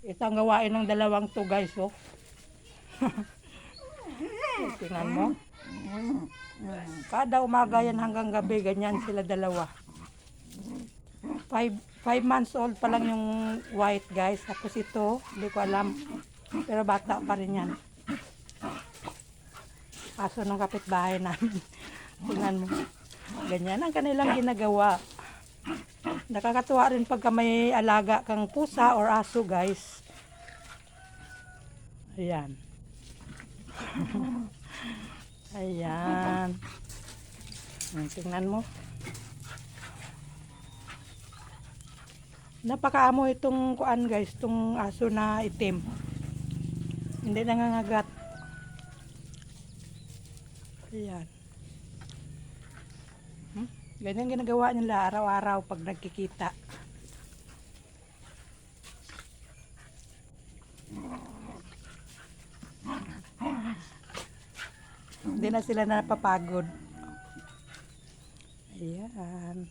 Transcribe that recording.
Ito ang gawain ng dalawang to guys, oh. Tingnan mo. Kada umaga yan hanggang gabi, ganyan sila dalawa. Five, five months old pa lang yung white guys. Tapos ito, hindi ko alam. Pero bata pa rin yan. Aso ng kapitbahay namin. Tingnan mo. Ganyan ang kanilang ginagawa. Nakakatuwa rin pagka may alaga kang pusa or aso guys. Ayan. Ayan. Tingnan mo. Napakaamo itong kuan guys, itong aso na itim. Hindi nangangagat. Ayan. Ganyan ginagawa nila araw-araw pag nagkikita. Hindi na sila napapagod. Ayan.